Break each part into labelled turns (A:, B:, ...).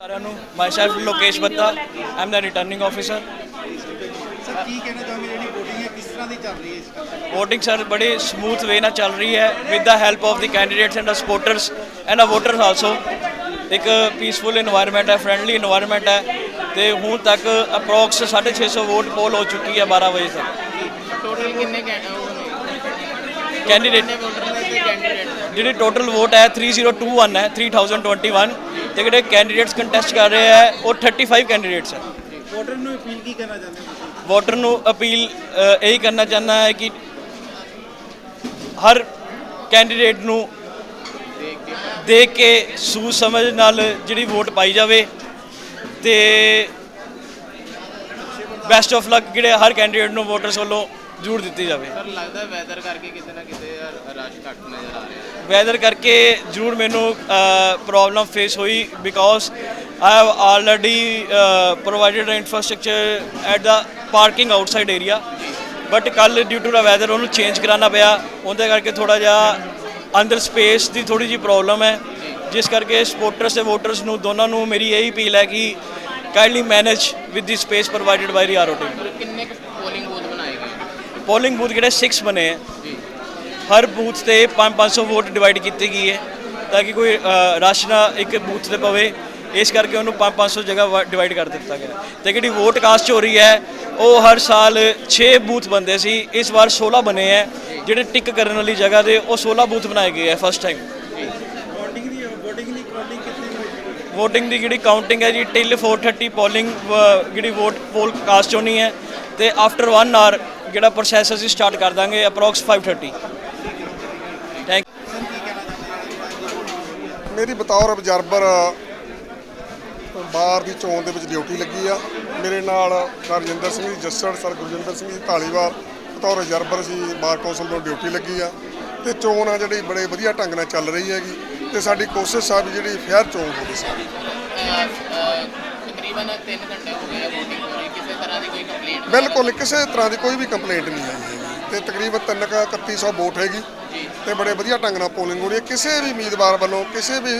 A: ਸਾਰਿਆਂ ਨੂੰ myself Lokesh Batta am the returning officer
B: sir ਕੀ ਕਹਿਣਾ ਚਾਹੁੰਦੇ ਜਿਹੜੀ VOTING ਹੈ ਕਿਸ ਤਰ੍ਹਾਂ ਦੀ ਚੱਲ ਰਹੀ ਹੈ ਇਸ ਟਾਈਮ
A: VOTING ਸਰ ਬੜੇ ਸਮੂਥ ਵੇ ਨਾਲ ਚੱਲ ਰਹੀ ਹੈ with the help of the candidates and the supporters and the voters also ਇੱਕ ਪੀਸਫੁਲ এনवायरमेंट ਹੈ ਫਰੈਂਡਲੀ এনवायरमेंट ਹੈ ਤੇ ਹੁਣ ਤੱਕ ਅਪਰੋਕਸ 650 ਵੋਟ ਪੋਲ ਹੋ ਚੁੱਕੀ ਹੈ 12 ਵਜੇ ਤੱਕ।
C: ਟੋਟਲ ਕਿੰਨੇ
A: ਕੈਂਡੀਡੇਟ ਜਿਹੜੇ ਟੋਟਲ ਵੋਟ ਹੈ 3021 ਹੈ 3021 ਤੇ ਜਿਹੜੇ ਕੈਂਡੀਡੇਟਸ ਕੰਟੈਸਟ ਕਰ ਰਹੇ ਹੈ ਉਹ 35 ਕੈਂਡੀਡੇਟਸ ਹੈ।
B: ਵੋਟਰ ਨੂੰ ਅਪੀਲ ਕੀ ਕਰਨਾ ਚਾਹੁੰਦੇ ਹੋ ਤੁਸੀਂ?
A: ਵੋਟਰ ਨੂੰ ਅਪੀਲ ਇਹੀ ਕਰਨਾ ਚਾਹੁੰਦਾ ਹੈ ਕਿ ਹਰ ਕੈਂਡੀਡੇਟ ਨੂੰ ਦੇਖ ਕੇ ਸੂਝ ਸਮਝ ਨਾਲ ਜਿਹੜੀ ਵੋਟ ਪਾਈ ਜਾਵੇ ਤੇ ਬੈਸਟ ਆਫ ਲੱਕ ਜਿਹੜੇ ਹਰ ਕੈਂਡੀਡੇਟ ਨੂੰ ਵੋਟਰਸ ਵੱਲੋਂ ਜ਼ਰੂਰ ਦਿੱਤੀ ਜਾਵੇ।
C: ਸਰ ਲੱਗਦਾ ਵੈਦਰ ਕਰਕੇ ਕਿਤੇ ਨਾ ਕਿਤੇ ਰਸ਼ ਘੱਟ ਨਜ਼ਰ ਆ ਰਿਹਾ। ਹੈ
A: ਵੈਦਰ ਕਰਕੇ ਜ਼ਰੂਰ ਮੈਨੂੰ ਪ੍ਰੋਬਲਮ ਫੇਸ ਹੋਈ because I have already provided infrastructure at the parking outside area but ਕੱਲ ਡਿਊ ਟੂ ਦਾ ਵੈਦਰ ਉਹਨੂੰ ਚੇਂਜ ਕਰਾਉਣਾ ਪਿਆ। ਉਹਦੇ ਕਰਕੇ ਥੋੜਾ ਜਿਹਾ ਅੰਦਰ ਸਪੇਸ ਦੀ ਥੋੜੀ ਜਿਹੀ ਪ੍ਰੋਬਲਮ ਹੈ। ਜਿਸ ਕਰਕੇ ਸਪੋਰਟਰਸ ਤੇ ਵੋਟਰਸ ਨੂੰ ਦੋਨਾਂ ਨੂੰ ਮੇਰੀ ਇਹੀ ਅਪੀਲ ਹੈ ਕਿ kindly manage with the space provided by the RO team
C: ਕਿੰਨੇ ਪੋਲਿੰਗ ਬੂਥ ਬਣਾਏ ਗਏ?
A: ਪੋਲਿੰਗ ਬੂਥ ਜਿਹੜੇ 6 ਬਣੇ ਹੈ।
C: ਜੀ।
A: ਹਰ ਬੂਥ ਤੇ 5-500 ਵੋਟ ਡਿਵਾਈਡ ਕੀਤੀ ਗਈ ਹੈ ਤਾਂ ਕਿ ਕੋਈ ਰਸ਼ ਨਾ ਇੱਕ ਬੂਥ ਤੇ ਪਵੇ। ਇਸ ਕਰਕੇ ਉਹਨੂੰ 5-500 ਜਗ੍ਹਾ ਡਿਵਾਈਡ ਕਰ ਦਿੱਤਾ ਗਿਆ। ਤੇ ਜਿਹੜੀ ਵੋਟ ਕਾਸਟ ਹੋ ਰਹੀ ਹੈ ਉਹ ਹਰ ਸਾਲ 6 ਬੂਥ ਬੰਦੇ ਸੀ। ਇਸ ਵਾਰ 16 ਬਣੇ ਹੈ। ਜਿਹੜੇ ਟਿਕ ਕਰਨ ਵਾਲੀ ਜਗ੍ਹਾ ਦੇ ਉਹ 16 ਬੂਥ ਬਣਾਏ ਗਏ ਹੈ ਫਸਟ ਟਾਈਮ
B: VOTING ਦੀ VOTING ਦੀ ਕਾਊਂਟਿੰਗ ਕਿੰਨੀ ਹੋਈ?
A: VOTING ਦੀ ਜਿਹੜੀ ਕਾਊਂਟਿੰਗ ਹੈ ਜੀ ਟਿਲ 430 ਪੋਲਿੰਗ ਜਿਹੜੀ ਵੋਟ ਪੋਲ ਕਾਸਟ ਹੋਣੀ ਹੈ। ਤੇ ਆਫਟਰ 1 ਆਰ ਜਿਹੜਾ ਪ੍ਰੋਸੈਸ ਅਸੀਂ ਸਟਾਰਟ ਕਰ ਦਾਂਗੇ ਅਪਰੋਕਸ 530 ਥੈਂਕ
B: ਸਰ ਕੀ ਕਹਿਣਾ ਚਾਹੁੰਦੇ
D: ਮੇਰੀ ਬਤੌਰ ਅਬਜ਼ਰਵਰ ਬਾਰ ਦੀ ਚੋਣ ਦੇ ਵਿੱਚ ਡਿਊਟੀ ਲੱਗੀ ਆ। ਮੇਰੇ ਨਾਲ ਸਰ ਰਜਿੰਦਰ ਸਿੰਘ ਜੀ ਜੱਸੜ ਸਰ ਗੁਰਜਿੰਦਰ ਸਿੰਘ ਜੀ ਢਾਲੀਵਾਲ ਬਤੌਰ ਅਬਜ਼ਰਵਰ ਸੀ ਬਾਰ ਕੌਂਸਲ ਤੋਂ ਡਿਊਟੀ ਲੱਗੀ ਆ। ਤੇ ਚੋਣ ਆ ਜਿਹੜੀ ਬੜੇ ਵਧੀਆ ਢੰਗ ਨਾਲ ਚੱਲ ਰਹੀ ਹੈਗੀ। ਤੇ ਸਾਡੀ ਕੋਸ਼ਿਸ਼ ਆ ਵੀ ਜਿਹੜੀ ਫੇਅਰ ਚੋਣ ਹੋਵੇ ਸਾਰੀ
C: ਤਕਰੀਬਨ 3 ਘੰਟੇ ਹੋ ਗਏ VOTING ਹੋ ਰਹੀ ਕਿਸੇ ਤਰ੍ਹਾਂ ਦੀ ਕੋਈ ਕੰਪਲੇਂਟ
D: ਬਿਲਕੁਲ ਕਿਸੇ ਤਰ੍ਹਾਂ ਦੀ ਕੋਈ ਵੀ ਕੰਪਲੇਂਟ ਨਹੀਂ ਆਈ ਹੈਗੀ। ਤੇ ਤਕਰੀਬਨ 3100 ਵੋਟ ਹੈਗੀ। ਤੇ ਬੜੇ ਵਧੀਆ ਢੰਗ ਨਾਲ ਪੋਲਿੰਗ ਹੋ ਰਹੀ ਹੈ। ਕਿਸੇ ਵੀ ਉਮੀਦਵਾਰ ਵੱਲੋਂ ਕਿਸੇ ਵੀ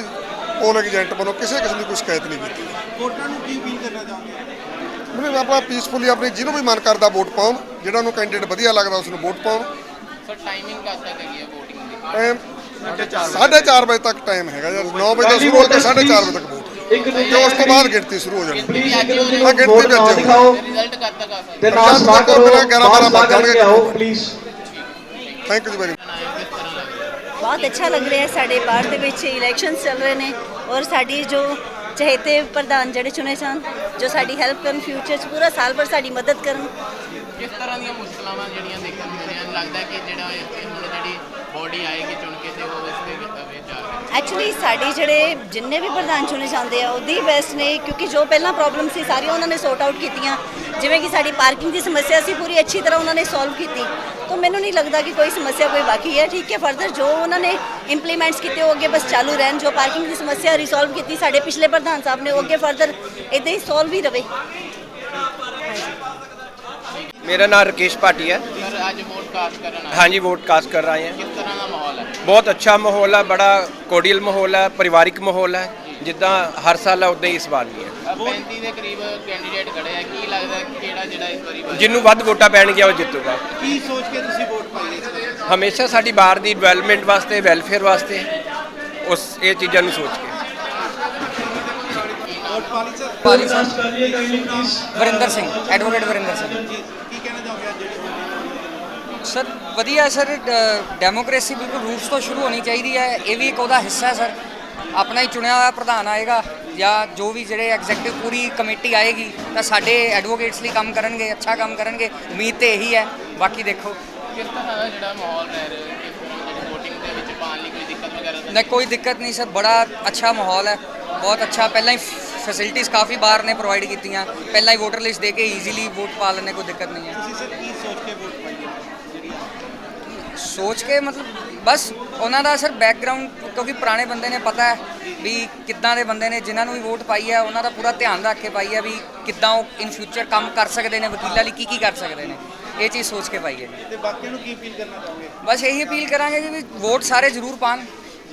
D: ਪੋਲਿੰਗ ਏਜੰਟ ਵੱਲੋਂ ਕਿਸੇ ਕਿਸਮ ਦੀ ਕੋਈ ਸ਼ਿਕਾਇਤ ਨਹੀਂ ਕੀਤੀ।
B: ਵੋਟਰਾਂ ਨੂੰ ਕੀ ਅਪੀਲ ਕਰਨਾ ਚਾਹੁੰਦੇ
D: ਮੈਨੂੰ ਆਪਾਂ ਪੀਸਫੁਲੀ ਆਪਣੀ ਜਿਹਨੂੰ ਵੀ ਮਨ ਕਰਦਾ ਵੋਟ ਪਾਉਣ ਜਿਹੜਾ ਨੂੰ ਕੈਂਡੀਡੇਟ ਵਧੀਆ ਲੱਗਦਾ ਉਸ ਨੂੰ ਵੋਟ ਪਾਉਣ।
C: ਸਰ ਟਾਈਮਿੰਗ ਕਦ ਤੱਕ ਹੈਗੀ ਹੈ VOTING ਦੀ?
D: ਟਾਈਮ 4:30 ਵਜੇ। ਤੱਕ ਟਾਈਮ ਹੈਗਾ ਜੀ। 9 ਵਜੇ ਤੋਂ ਸ਼ੁਰੂ ਹੋ। ਕੇ 4:30 ਵਜੇ ਤੱਕ ਵੋਟ ਤੇ ਉਸ ਤੋਂ ਬਾਅਦ ਗਿਣਤੀ ਸ਼ੁਰੂ ਹੋ ਜਾਣੀ।
C: ਵੀ ਅੱਜ ਹੋ
D: ਗਿਣਤੀ ਵਿੱਚ।
C: ਰਿਜ਼ਲਟ ਕਦ ਤੱਕ ਆ
E: ਤੇ
C: ਸਕਦਾ
E: ਨਾਮ ਨਾ ਕਰੋ
D: ਮੇਰਾ 11 12
E: ਮਾਸਕ ਲਾ ਕਰਕੇ ਆਓ
D: ਜਾਣਗੇ।
E: ਪਲੀਜ਼
D: ਥੈਂਕ ਯੂ ਵੈਰੀ
F: ਬਹੁਤ ਅੱਛਾ ਲੱਗ ਰਿਹਾ ਹੈ ਸਾਡੇ ਬਾਹਰ ਦੇ ਵਿੱਚ ਇਲੈਕਸ਼ਨਸ ਚੱਲ ਰਹੇ ਨੇ ਔਰ ਸਾਡੀ ਜੋ ਚਹੇਤੇ ਪ੍ਰਧਾਨ ਜਿਹੜੇ ਚੁਣੇ ਸਨ ਜੋ ਸਾਡੀ ਹੈਲਪ ਕਰਨ ਫਿਊਚਰ 'ਚ ਪੂਰਾ ਸਾਲ ਭਰ ਸਾਡੀ ਮਦਦ ਕਰਨ।
C: ਕਿਸ ਤਰ੍ਹਾਂ ਦੀਆਂ ਮੁਸ਼ਕਲਾਂ ਜਿਹੜੀਆਂ ਦੇਖਣ ਨੂੰ ਮਿਲੀਆਂ? ਲੱਗਦਾ ਕਿ ਜਿਹੜਾ ਇਹ ਹੁਣ ਜਿਹੜੀ ਬੋਡੀ ਆਏਗੀ ਚੁਣ ਕੇ ਤੇ ਉਹ ਇਸ ਦੇ ਵਿੱਚ
F: ਐਕਚੁਅਲੀ ਸਾਡੇ ਜਿਹੜੇ ਜਿੰਨੇ ਵੀ ਪ੍ਰਧਾਨ ਚੁਣੇ ਜਾਂਦੇ ਆ ਉਹਦੀ ਬੈਸਟ ਨੇ ਕਿਉਂਕਿ ਜੋ ਪਹਿਲਾਂ ਪ੍ਰੋਬਲਮ ਸੀ ਸਾਰੀਆਂ ਉਹਨਾਂ ਨੇ ਸੋਰਟ ਆਊਟ ਕੀਤੀਆਂ। ਜਿਵੇਂ ਕਿ ਸਾਡੀ ਪਾਰਕਿੰਗ ਦੀ ਸਮੱਸਿਆ ਸੀ ਪੂਰੀ ਅੱਛੀ ਤਰ੍ਹਾਂ ਉਹਨਾਂ ਨੇ ਸੋਲਵ ਕੀਤੀ। ਤਾਂ ਮੈਨੂੰ ਨਹੀਂ ਲੱਗਦਾ ਕਿ ਕੋਈ ਸਮੱਸਿਆ ਕੋਈ ਬਾਕੀ ਹੈ। ਠੀਕ ਹੈ ਫਰਦਰ ਜੋ ਉਹਨਾਂ ਨੇ ਇੰਪਲੀਮੈਂਟਸ ਕੀਤੇ ਉਹ ਅੱਗੇ ਬਸ ਚਾਲੂ ਰਹਿਣ ਜੋ ਪਾਰਕਿੰਗ ਦੀ ਸਮੱਸਿਆ ਰਿਸੋਲਵ ਕੀਤੀ ਸਾਡੇ ਪਿਛਲੇ ਪ੍ਰਧਾਨ ਸਾਹਿਬ ਨੇ ਉਹ ਅੱਗੇ ਫਰਦਰ ਇਦਾਂ ਹੀ ਸੋਲਵ ਹੀ ਰਵੇ।
G: ਮੇਰਾ ਨਾਮ ਰਕੇਸ਼ ਭਾਟੀ ਹੈ।
C: ਸਰ ਅੱਜ ਵੋਟ ਕਾਸਟ ਕਰਨਾ
G: ਹਾਂਜੀ ਵੋਟ ਕਾਸਟ ਕਰ ਰਹੇ
C: ਹਾਂ। ਬਹੁਤ ਅੱਛਾ ਮਾਹੌਲ ਹੈ
G: ਬੜਾ ਕੋਡੀਅਲ ਮਾਹੌਲ ਹੈ ਪਰਿਵਾਰਿਕ ਮਾਹੌਲ ਹੈ ਜਿੱਦਾਂ ਹਰ ਸਾਲ ਆ ਉਦਾਂ ਹੀ ਇਸ ਵਾਰ ਵੀ ਹੈ
C: 35 ਦੇ ਕਰੀਬ ਕੈਂਡੀਡੇਟ ਖੜੇ ਆ ਕੀ ਲੱਗਦਾ ਕਿਹੜਾ ਜਿਹੜਾ ਇਸ ਵਾਰੀ
G: ਜਿਹਨੂੰ ਵੱਧ ਵੋਟਾਂ ਪੈਣਗੀਆਂ ਉਹ ਜਿੱਤੂਗਾ।
B: ਕੀ ਸੋਚ ਕੇ ਤੁਸੀਂ ਵੋਟ ਪਾਈ
G: ਹਮੇਸ਼ਾ ਸਾਡੀ ਬਾਹਰ ਦੀ ਡਿਵੈਲਪਮੈਂਟ ਵਾਸਤੇ ਵੈਲਫੇਅਰ ਵਾਸਤੇ ਉਸ ਇਹ ਚੀਜ਼ਾਂ ਨੂੰ ਸੋਚ ਕੇ।
H: ਵਰਿੰਦਰ ਸਿੰਘ ਐਡਵੋਕੇਟ ਵਰਿੰਦਰ ਸਿੰਘ।
B: ਕੀ ਕਹਿਣਾ
H: ਸਰ ਵਧੀਆ ਸਰ ਡੈਮੋਕ੍ਰੇਸੀ ਬਿਲਕੁਲ ਰੂਟਸ ਤੋਂ ਸ਼ੁਰੂ ਹੋਣੀ ਚਾਹੀਦੀ ਹੈ। ਇਹ ਵੀ ਇੱਕ ਉਹਦਾ ਹਿੱਸਾ ਹੈ ਸਰ। ਆਪਣਾ ਹੀ ਚੁਣਿਆ ਹੋਇਆ ਪ੍ਰਧਾਨ ਆਏਗਾ ਜਾਂ ਜੋ ਵੀ ਜਿਹੜੇ ਐਗਜ਼ੈਕਟਿਵ ਪੂਰੀ ਕਮੇਟੀ ਆਏਗੀ ਤਾਂ ਸਾਡੇ ਐਡਵੋਕੇਟਸ ਲਈ ਕੰਮ ਕਰਨਗੇ ਅੱਛਾ ਕੰਮ ਕਰਨਗੇ। ਉਮੀਦ ਤੇ ਇਹੀ ਹੈ। ਬਾਕੀ ਦੇਖੋ।
C: ਕਿਸ ਤਰ੍ਹਾਂ ਦਾ ਜਿਹੜਾ ਮਾਹੌਲ ਰਹਿ ਰਿਹਾ ਹੈ? ਜਿਹੜੀ VOTING ਦੇ ਵਿੱਚ ਪਾਉਣ ਲਈ ਕੋਈ ਦਿੱਕਤ ਵਗੈਰਾ
H: ਨਹੀਂ ਕੋਈ ਦਿੱਕਤ ਨਹੀਂ ਸਰ। ਬੜਾ ਅੱਛਾ ਮਾਹੌਲ ਹੈ। ਬਹੁਤ ਅੱਛਾ। ਪਹਿਲਾਂ ਹੀ ਫੈਸਿਲਿਟੀਆਂ ਕਾਫੀ ਬਾਹਰ ਨੇ ਪ੍ਰੋਵਾਈਡ ਕੀਤੀਆਂ। ਪਹਿਲਾਂ ਹੀ ਵੋਟਰ ਲਿਸਟ ਦੇ ਕੇ ਈਜ਼ੀਲੀ ਵੋਟ ਪਾ ਲੈਣੇ ਕੋਈ ਦਿੱਕਤ ਨਹੀਂ ਹੈ।
B: ਤੁਸੀਂ ਸਰ ਕੀ ਸੋਚ ਕੇ ਵੋਟ ਪਾਈ ਹੈ? ਜਿਹੜੀ
H: ਸੋਚ ਕੇ ਮਤਲਬ ਬਸ ਉਹਨਾਂ ਦਾ ਸਰ ਬੈਕਗ੍ਰਾਉਂਡ ਕਿਉਂਕਿ ਪੁਰਾਣੇ ਬੰਦੇ ਨੇ ਪਤਾ ਹੈ ਵੀ ਕਿੱਦਾਂ ਦੇ ਬੰਦੇ ਨੇ ਜਿਨ੍ਹਾਂ ਨੂੰ ਵੀ ਵੋਟ ਪਾਈ ਹੈ ਉਹਨਾਂ ਦਾ ਪੂਰਾ ਧਿਆਨ ਰੱਖ ਕੇ ਪਾਈ ਹੈ ਵੀ ਕਿੱਦਾਂ ਉਹ ਇਨ ਫਿਊਚਰ ਕੰਮ ਕਰ ਸਕਦੇ ਨੇ ਵਕੀਲਾਂ ਲਈ ਕੀ ਕੀ ਕਰ ਸਕਦੇ ਨੇ। ਇਹ ਚੀਜ਼ ਸੋਚ ਕੇ ਪਾਈ ਹੈ।
B: ਤੇ ਬਾਕੀਆਂ ਨੂੰ ਕੀ ਅਪੀਲ ਕਰਨਾ ਚਾਹੋਗੇ?
H: ਬਸ ਇਹੀ ਅਪੀਲ ਕਰਾਂਗੇ ਕਿ ਵੀ ਵੋਟ ਸਾਰੇ ਜ਼ਰੂਰ ਪਾਣ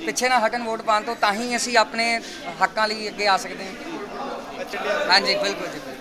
H: ਪਿੱਛੇ ਨਾ ਹਟਣ ਵੋਟ ਪਾਣ ਤੋਂ ਤਾਂ ਹੀ ਅਸੀਂ ਆਪਣੇ ਹੱਕਾਂ ਲਈ ਅੱਗੇ ਆ ਸਕਦੇ ਹਾਂ।
B: ਚੱਲਿਆ
H: ਹਾਂਜੀ ਬਿਲਕੁਲ ਜੀ ਬਿਲਕੁਲ।